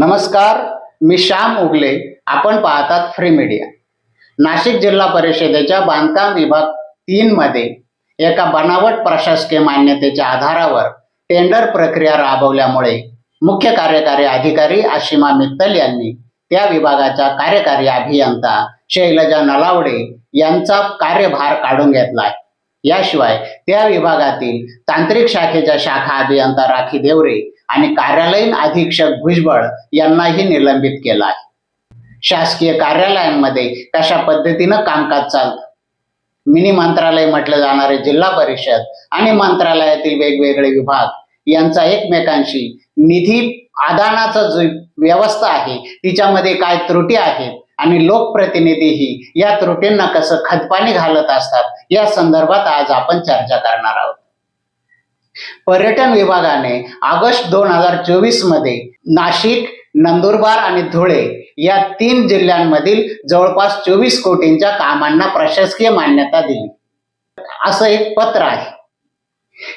नमस्कार मी श्याम उगले. आपण पाहतात फ्री मीडिया नाशिक जिल्हा परिषदेच्या बांधकाम विभाग तीन मध्ये एका बनावट प्रशासकीय मान्यतेच्या आधारावर टेंडर प्रक्रिया राबवल्यामुळे मुख्य कार्यकारी अधिकारी आशिमा मित्तल यांनी त्या विभागाच्या कार्यकारी अभियंता शैलजा नलावडे यांचा कार्यभार काढून घेतलाय याशिवाय त्या विभागातील तांत्रिक शाखेच्या शाखा अभियंता राखी देवरे आणि कार्यालयीन अधीक्षक भुजबळ यांनाही निलंबित केलं आहे. शासकीय कार्यालयांमध्ये कशा पद्धतीनं कामकाज चालतं? मिनी मंत्रालय म्हटलं जाणारे जिल्हा परिषद आणि मंत्रालयातील वेगवेगळे विभाग यांचा एकमेकांशी निधी आदानाचा जो व्यवस्था आहे तिच्यामध्ये काय त्रुटी आहेत आणि लोकप्रतिनिधीही या त्रुटींना कसं खतपाणी घालत असतात या संदर्भात आज आपण चर्चा करणार आहोत. पर्यटन विभागाने ऑगस्ट दोन हजार चोवीसमध्ये नाशिक नंदुरबार आणि धुळे या तीन जिल्ह्यांमधील जवळपास चोवीस कोटींच्या कामांना प्रशासकीय मान्यता दिली. असं एक पत्र आहे.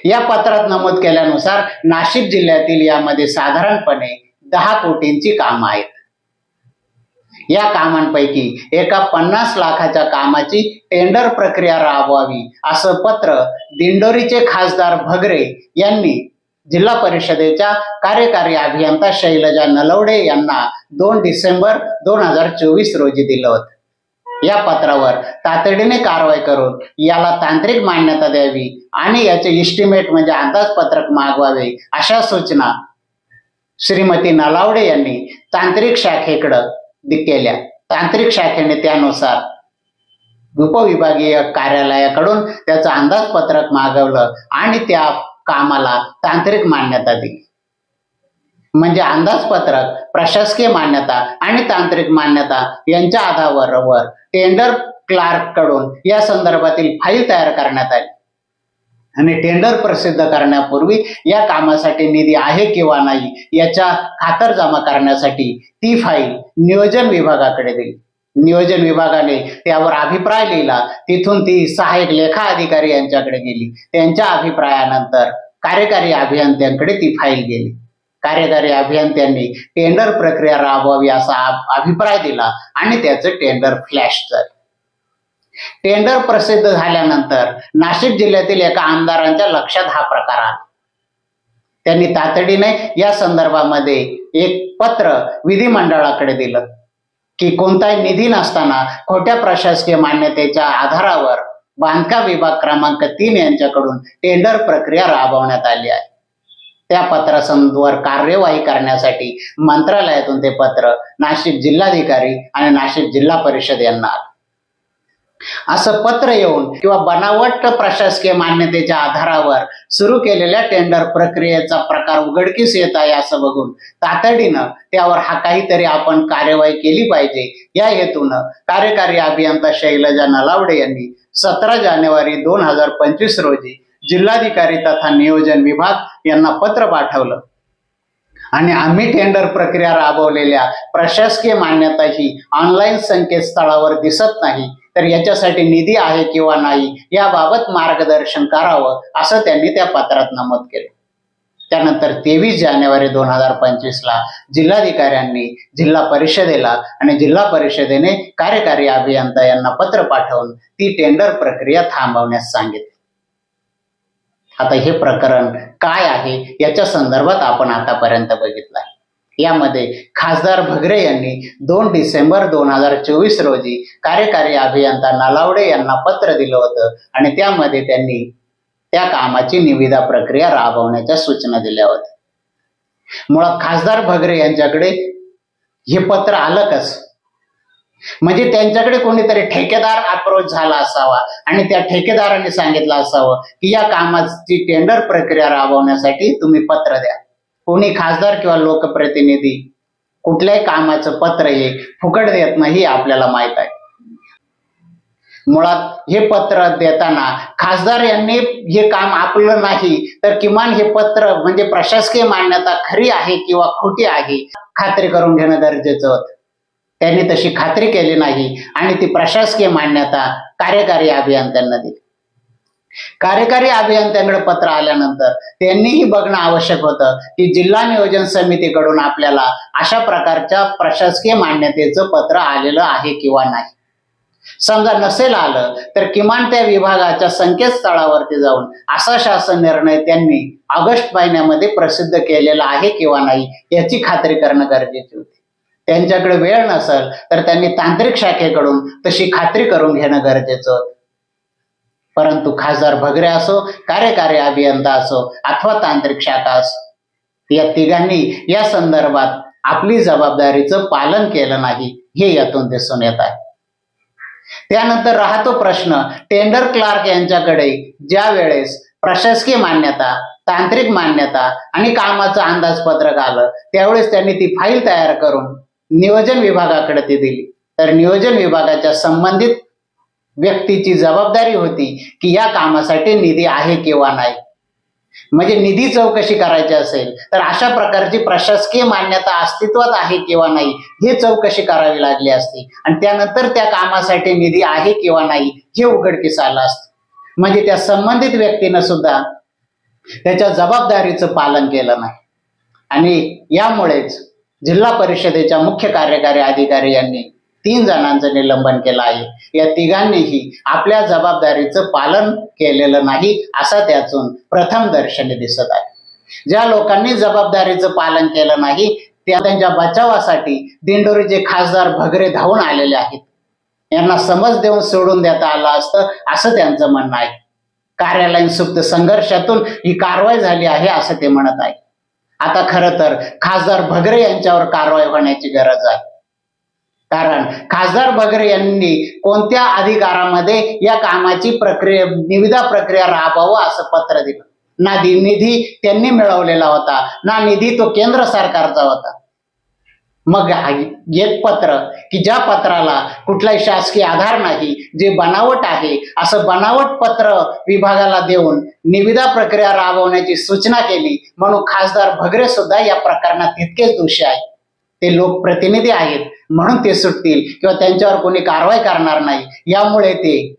या पत्रात नमूद केल्यानुसार नाशिक जिल्ह्यातील यामध्ये साधारणपणे दहा कोटींची कामं आहेत. या कामांपैकी एका पन्नास लाखाच्या कामाची टेंडर प्रक्रिया राबवावी असं पत्र दिंडोरीचे खासदार भगरे यांनी जिल्हा परिषदेच्या कार्यकारी अभियंता शैलजा नलवडे यांना दोन डिसेंबर दोन हजार चोवीस रोजी दिलं होतं. या पत्रावर तातडीने कारवाई करून याला तांत्रिक मान्यता द्यावी आणि याचे इस्टिमेट म्हणजे अंदाजपत्रक मागवावे अशा सूचना श्रीमती नलावडे यांनी तांत्रिक शाखेकडं केल्या. तांत्रिक शाखेने त्यानुसार उपविभागीय कार्यालयाकडून त्याचं अंदाजपत्रक मागवलं आणि त्या कामाला तांत्रिक मान्यता दिली. म्हणजे अंदाजपत्रक प्रशासकीय मान्यता आणि तांत्रिक मान्यता यांच्या आधारावर टेंडर क्लार्ककडून या संदर्भातील फाईल तयार करण्यात आली. आणि टेंडर प्रसिद्ध करण्यापूर्वी या कामासाठी निधी आहे किंवा नाही याच्या खातरजमा करण्यासाठी ती फाईल नियोजन विभागाकडे दिली नियोजन विभागाने त्यावर अभिप्राय लिहिला तिथून ती सहाय्यक लेखा अधिकारी यांच्याकडे गेली. त्यांच्या अभिप्रायानंतर कार्यकारी अभियंत्यांकडे ती फाईल गेली. कार्यकारी अभियंत्यांनी टेंडर प्रक्रिया राबवावी असा अभिप्राय दिला आणि त्याचं टेंडर फ्लॅश झालं. टेंडर प्रसिद्ध झाल्यानंतर नाशिक जिल्ह्यातील एका आमदारांच्या लक्षात हा प्रकार आला. त्यांनी तातडीने या संदर्भामध्ये एक पत्र विधिमंडळाकडे दिलं की कोणताही निधी नसताना खोट्या प्रशासकीय मान्यतेच्या आधारावर बांधकाम विभाग क्रमांक तीन यांच्याकडून टेंडर प्रक्रिया राबवण्यात आली आहे. त्या पत्रासंवर कार्यवाही करण्यासाठी मंत्रालयातून ते पत्र नाशिक जिल्हाधिकारी आणि नाशिक जिल्हा परिषद यांना आलं. असं पत्र येऊन किंवा बनावट प्रशासकीय मान्यतेच्या आधारावर सुरू केलेल्या टेंडर प्रक्रियेचा प्रकार उघडकीस येत आहे असं बघून तातडीनं त्यावर हा काहीतरी आपण कार्यवाही केली पाहिजे. या हेतूनं कार्यकारी अभियंता शैलजा नलावडे यांनी सतरा जानेवारी दोन हजार पंचवीस रोजी जिल्हाधिकारी तथा नियोजन विभाग यांना पत्र पाठवलं. आणि आम्ही टेंडर प्रक्रिया राबवलेल्या प्रशासकीय मान्यता ही ऑनलाईन संकेतस्थळावर दिसत नाही. तर याच्यासाठी निधी आहे किंवा नाही याबाबत मार्गदर्शन करावं असं त्यांनी त्या पत्रात नमूद केलं. त्यानंतर तेवीस जानेवारी दोन हजार पंचवीस ला जिल्हाधिकाऱ्यांनी जिल्हा परिषदेला आणि जिल्हा परिषदेने कार्यकारी अभियंता यांना पत्र पाठवून ती टेंडर प्रक्रिया थांबवण्यास सांगितली. आता हे प्रकरण काय आहे याच्या संदर्भात आपण आतापर्यंत बघितलं आहे. यामध्ये खासदार भगरे यांनी दोन डिसेंबर दोन हजार चोवीस रोजी कार्यकारी अभियंता नालावडे यांना पत्र दिलं होतं आणि त्यामध्ये त्यांनी त्या कामाची निविदा प्रक्रिया राबवण्याच्या सूचना दिल्या होत्या. मुळात खासदार भगरे यांच्याकडे हे पत्र आलं कसं म्हणजे त्यांच्याकडे कोणीतरी ठेकेदार अप्रोच झाला असावा. आणि त्या ठेकेदाराने सांगितलं असावं की या कामाची टेंडर प्रक्रिया राबवण्यासाठी तुम्ही पत्र द्या. कोणी खासदार किंवा लोकप्रतिनिधी कुठल्याही कामाचं पत्र हे फुकट देत नाही हे आपल्याला माहीत आहे. मुळात हे पत्र देताना खासदार यांनी हे काम आपलं नाही तर किमान हे पत्र म्हणजे प्रशासकीय मान्यता खरी आहे किंवा खोटी आहे खात्री करून घेणं गरजेचं होतं. त्यांनी तशी खात्री केली नाही आणि ती प्रशासकीय मान्यता कार्यकारी अभियंत्यांना दिली. कार्यकारी अभियंत्यांकडे पत्र आल्यानंतर त्यांनीही बघणं आवश्यक होतं की जिल्हा नियोजन समितीकडून आपल्याला अशा प्रकारच्या प्रशासकीय मान्यतेचं पत्र आलेलं आहे किंवा नाही. समजा नसेल आलं तर किमान त्या विभागाच्या संकेतस्थळावरती जाऊन असा शासन निर्णय त्यांनी ऑगस्ट महिन्यामध्ये प्रसिद्ध केलेला आहे किंवा नाही याची खात्री करणं गरजेची होती. त्यांच्याकडे वेळ नसेल तर त्यांनी तांत्रिक शाखेकडून तशी खात्री करून घेणं गरजेचं होतं. परंतु खासदार भगरे असो कार्यकारी अभियंता असो अथवा तांत्रिक शाखा असो या तिघांनी या संदर्भात आपली जबाबदारीचं पालन केलं नाही हे यातून दिसून येत आहे. त्यानंतर राहतो प्रश्न टेंडर क्लार्क यांच्याकडे ज्या वेळेस प्रशासकीय मान्यता तांत्रिक मान्यता आणि कामाचं अंदाजपत्रक आलं त्यावेळेस त्यांनी ती फाईल तयार करून नियोजन विभागाकडे ती दिली. तर नियोजन विभागाच्या संबंधित व्यक्तीची जबाबदारी होती की या कामासाठी निधी आहे किंवा नाही. म्हणजे निधी चौकशी करायची असेल तर अशा प्रकारची प्रशासकीय मान्यता अस्तित्वात आहे किंवा नाही हे चौकशी करावी लागली असती. आणि त्यानंतर त्या कामासाठी निधी आहे किंवा नाही हे उघडकीस आलं असतं. म्हणजे त्या संबंधित व्यक्तीनं सुद्धा त्याच्या जबाबदारीचं पालन केलं नाही. आणि यामुळेच जिल्हा परिषदेच्या मुख्य कार्यकारी अधिकारी यांनी तीन जणांचं निलंबन केलं आहे. या तिघांनीही आपल्या जबाबदारीचं पालन केलेलं नाही असा त्यातून प्रथम दर्शनी दिसत आहे. ज्या लोकांनी जबाबदारीचं पालन केलं नाही त्या त्यांच्या बचावासाठी दिंडोरीचे खासदार भगरे धावून आलेले आहेत. यांना समज देऊन सोडून देता आलं असतं असं त्यांचं म्हणणं आहे. कार्यालयीन सुप्त संघर्षातून ही कारवाई झाली आहे असं ते म्हणत आहे. आता खरं तर खासदार भगरे यांच्यावर कारवाई होण्याची गरज आहे. कारण खासदार भगरे यांनी कोणत्या अधिकारामध्ये या कामाची प्रक्रिया निविदा प्रक्रिया राबवावं असं पत्र दिलं. ना निधी त्यांनी मिळवलेला होता ना निधी तो केंद्र सरकारचा होता. मग एक पत्र की ज्या पत्राला कुठलाही शासकीय आधार नाही जे बनावट आहे असं बनावट पत्र विभागाला देऊन निविदा प्रक्रिया राबवण्याची सूचना केली. म्हणून खासदार भगरे सुद्धा या प्रकरणात तितकेच दोषी आहेत. ते लोकप्रतिनिधी आहेत म्हणून ते सुटतील किंवा त्यांच्यावर कोणी कारवाई करणार नाही. यामुळे ते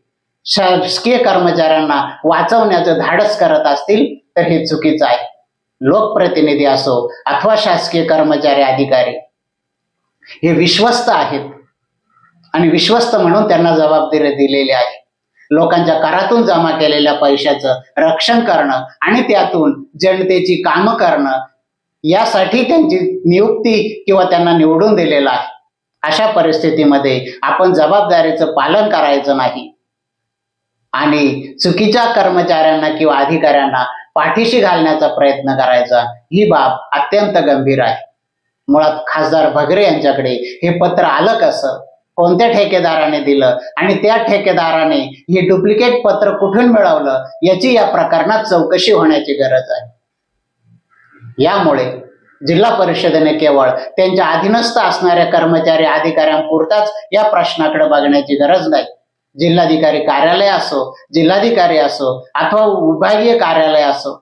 शासकीय कर्मचाऱ्यांना वाचवण्याचं धाडस करत असतील तर हे चुकीचं आहे. लोकप्रतिनिधी असो अथवा शासकीय कर्मचारी अधिकारी. हे विश्वस्त आहेत. आणि विश्वस्त म्हणून त्यांना जबाबदारी दिलेली आहे. लोकांच्या करातून जमा केलेल्या पैशाचं रक्षण करणं आणि त्यातून जनतेची कामं करणं यासाठी त्यांची नियुक्ती किंवा त्यांना निवडून दिलेलं आहे. अशा परिस्थितीमध्ये आपण जबाबदारीचं पालन करायचं नाही. आणि चुकीच्या कर्मचाऱ्यांना किंवा अधिकाऱ्यांना पाठीशी घालण्याचा प्रयत्न करायचा ही बाब अत्यंत गंभीर आहे. मुळात खासदार भगरे यांच्याकडे हे पत्र आलं कसं? कोणत्या ठेकेदाराने दिलं? आणि त्या ठेकेदाराने हे डुप्लिकेट पत्र कुठून मिळवलं? याची या प्रकरणात चौकशी होण्याची गरज आहे. यामुळे जिल्हा परिषदेने केवळ त्यांच्या अधीनस्थ असणाऱ्या कर्मचारी अधिकाऱ्यांपुरताच या प्रश्नाकडे बघण्याची गरज नाही. जिल्हाधिकारी कार्यालय असो जिल्हाधिकारी असो अथवा विभागीय कार्यालय असो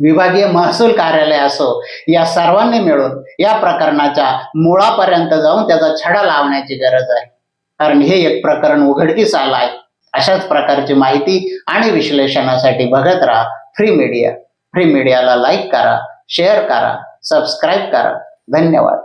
विभागीय महसूल कार्यालय असो या सर्वांनी मिळून या प्रकरणाच्या मुळापर्यंत जाऊन त्याचा छडा लावण्याची गरज आहे. कारण हे एक प्रकरण उघडकीस आलं आहे अशाच प्रकारची माहिती आणि विश्लेषणासाठी बघत राहा फ्री मीडिया फ्री मीडियाला लाईक करा शेअर करा सबस्क्राईब करा. धन्यवाद.